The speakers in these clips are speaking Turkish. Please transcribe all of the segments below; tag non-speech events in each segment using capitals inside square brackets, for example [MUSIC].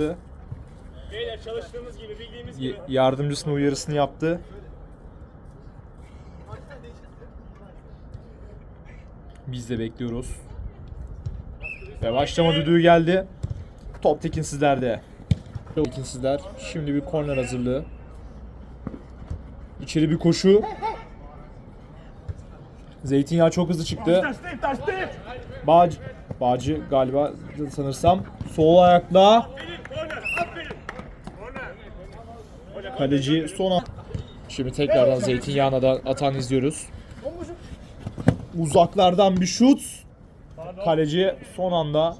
yaptı. Beyler çalıştığımız gibi bildiğimiz gibi. yardımcısına uyarısını yaptı. Biz de bekliyoruz. Ve başlama düdüğü geldi. Top Tekinsizler'de. Tekinsizler şimdi bir korner hazırlığı. İçeri bir koşu. Zeytinyağı çok hızlı çıktı. Bağcı, Bağcı galiba sanırsam sol ayakla Aferin korner aferin. Korner. Kaleci son an. Şimdi tekrardan zeytinyağına da atan izliyoruz. Uzaklardan bir şut. Kaleci son anda.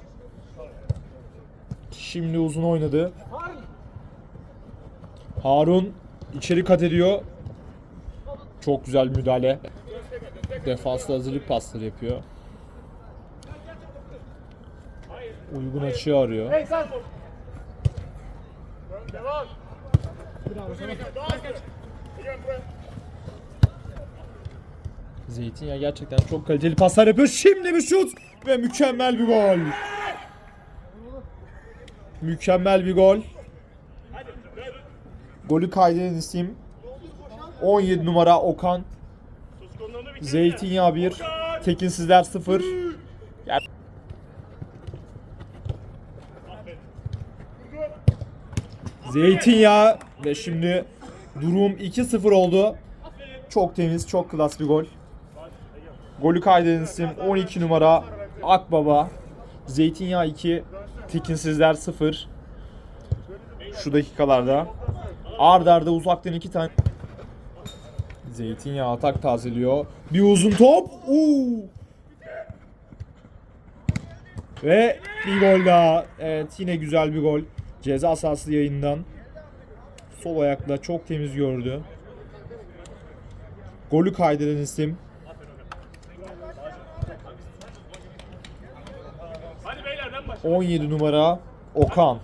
Şimdi uzun oynadı. Harun içeri kat ediyor. Çok güzel müdahale. Defansla hazırlık pasları yapıyor. Uygun açıyı arıyor. Hey Devam. Zeytinyağı gerçekten çok kaliteli paslar yapıyor. Şimdi bir şut ve mükemmel bir gol. Mükemmel bir gol. Golü kaydeden isim 17 numara Okan. Zeytinyağı 1, Tekinsizler 0. Zeytinyağı ve şimdi durum 2-0 oldu. Çok temiz, çok klas bir gol. Golü kaydeden isim 12 numara Akbaba. Zeytinyağı 2, Tekinsizler 0. Şu dakikalarda. Ard arda uzaktan iki tane. Zeytinyağı atak tazeliyor. Bir uzun top. Uuu. Ve bir gol daha. Evet yine güzel bir gol. Ceza sahası yayından. Sol ayakla çok temiz gördü. Golü kaydeden isim Hadi beyler ben başla. 17 numara Okan.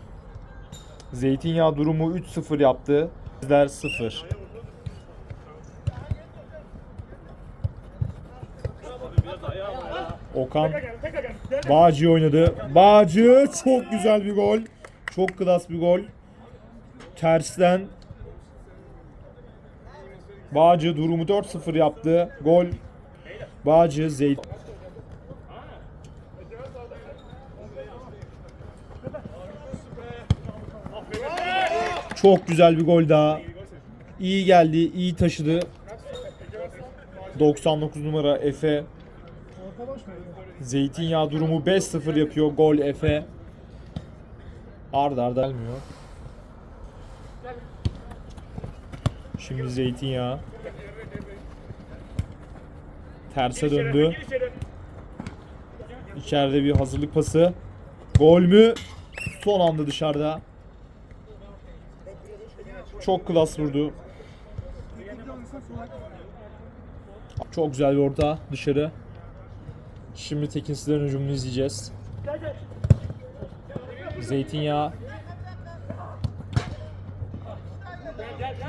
Zeytinyağı durumu 3-0 yaptı. Bizler 0. Okan. Bağcı oynadı. Bağcı çok güzel bir gol. Çok klas bir gol. Tersten Bağcı durumu 4-0 yaptı. Gol Bağcı Zeyt Çok güzel bir gol daha. İyi geldi, iyi taşıdı. 99 numara Efe. Zeytinyağı durumu 5-0 yapıyor. Gol Efe. Arda arda gelmiyor. Şimdi zeytinyağı. Terse döndü. İçeride bir hazırlık pası. Gol mü? Son anda dışarıda. Çok klas vurdu. Çok güzel bir orta dışarı. Şimdi Tekinsizlerin hücumunu izleyeceğiz. Zeytinyağı.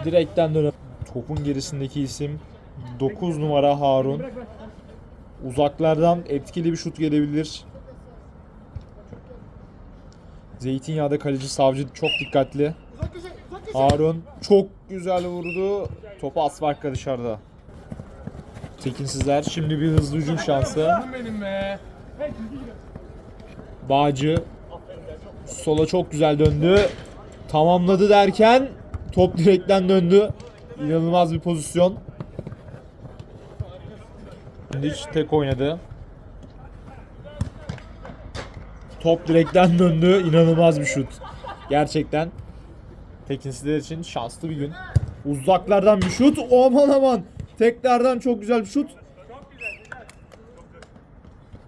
Direkten dönen. Topun gerisindeki isim 9 numara Harun. Uzaklardan etkili bir şut gelebilir. Zeytinyağı'da kaleci savcı çok dikkatli. Harun çok güzel vurdu. Topu asfarkla dışarıda. Tekinsizler şimdi bir hızlı hücum şansı. Bağcı sola çok güzel döndü. Tamamladı derken top direkten döndü. İnanılmaz bir pozisyon. Hiç tek oynadı. Top direkten döndü. İnanılmaz bir şut. Gerçekten Tekinsizler için şanslı bir gün. Uzaklardan bir şut. Aman aman. Tekrardan çok güzel bir şut.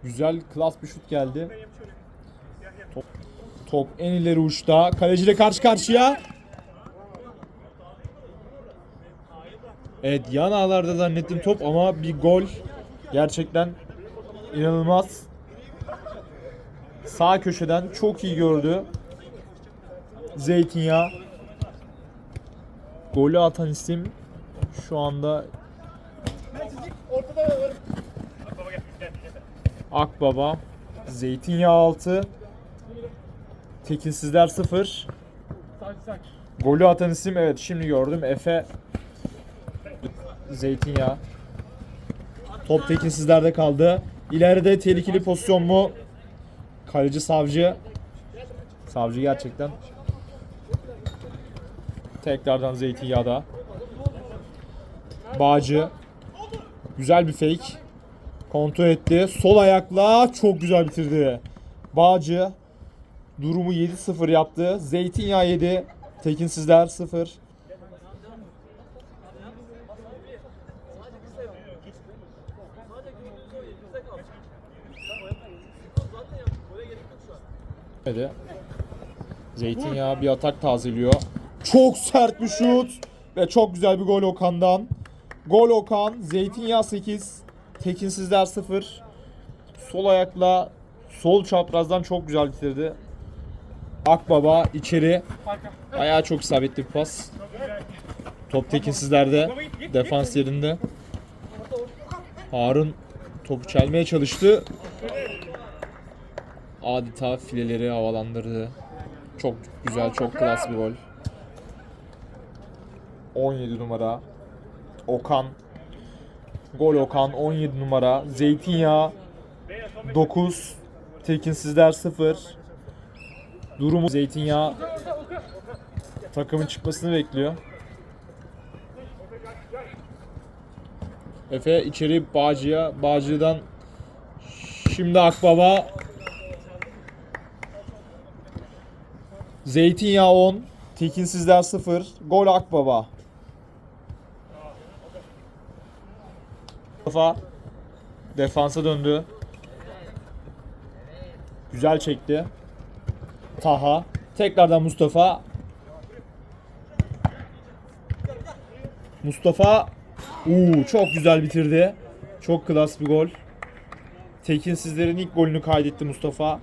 Güzel, klas bir şut geldi. Top, top en ileri uçta. Kaleciyle karşı karşıya. Evet yan ağlarda zannettim top ama bir gol. Gerçekten inanılmaz. Sağ köşeden çok iyi gördü. Zeytinyağı. Golü atan isim şu anda. Akbaba. Zeytinyağı altı. Tekinsizler 0. Sakin sakin. Golü atan isim evet şimdi gördüm. Efe Zeytinyağı. Top tekinsizlerde kaldı. İleride tehlikeli pozisyon mu? Kaleci Savcı. Savcı gerçekten. Tekrardan Zeytinyağı'da. Bağcı. Güzel bir fake. Kontrol etti. Sol ayakla çok güzel bitirdi. Bağcı. Durumu 7-0 yaptı. Zeytinyağı 7. Tekinsizler 0. Hadi. Zeytinyağı bir atak tazeliyor. Çok sert bir şut. Ve çok güzel bir gol Okan'dan. Gol Okan. Zeytinyağı 8. Tekinsizler 0. Sol ayakla sol çaprazdan çok güzel bitirdi. Akbaba içeri. Ayağı çok isabetli bir pas. Top tekinsizlerde. Defans yerinde. Harun topu çelmeye çalıştı. Adeta fileleri havalandırdı. Çok güzel, çok klas bir gol. 17 numara. Okan. Gol Okan 17 numara. Zeytinyağı 9. Tekinsizler 0. Durumu Zeytinyağı takımın çıkmasını bekliyor. Efe içeri Bağcı'ya. Bağcı'dan şimdi Akbaba. Zeytinyağı 10. Tekinsizler 0. Gol Akbaba. Mustafa defansa döndü. Güzel çekti. Taha. Tekrardan Mustafa. Mustafa Uuu çok güzel bitirdi. Çok klas bir gol. Tekinsizlerin ilk golünü kaydetti Mustafa.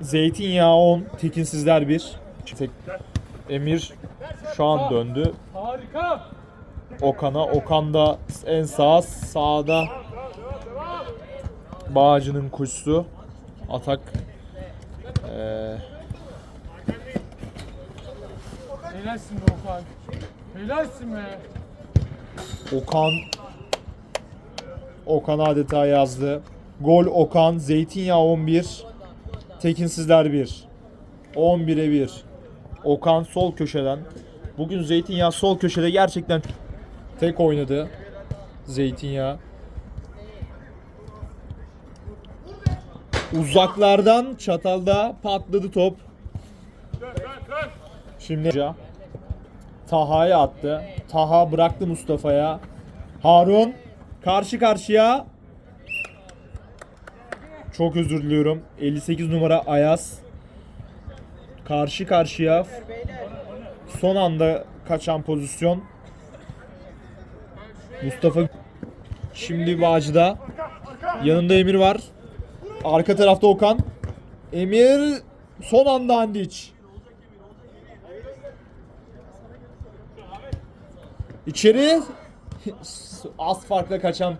Zeytinyağı 10, Tekinsizler 1. Tek- Emir şu an döndü. Harika. Okan'a. Okan da en sağ. Sağda Bağcı'nın koşusu. Atak. Ee, Helalsin be Okan. Helalsin be. Okan Okan adeta yazdı. Gol Okan, Zeytinyağı 11, Tekinsizler 1. 11'e 1. Okan sol köşeden. Bugün Zeytinyağı sol köşede gerçekten tek oynadı. Zeytinyağı. Uzaklardan çatalda patladı top. Şimdi Taha'ya attı. Taha bıraktı Mustafa'ya. Harun karşı karşıya. Çok özür diliyorum. 58 numara Ayaz. Karşı karşıya. Son anda kaçan pozisyon. Mustafa şimdi Bağcı'da. Yanında Emir var. Arka tarafta Okan. Emir son anda Andiç. İçeri [LAUGHS] az farkla kaçan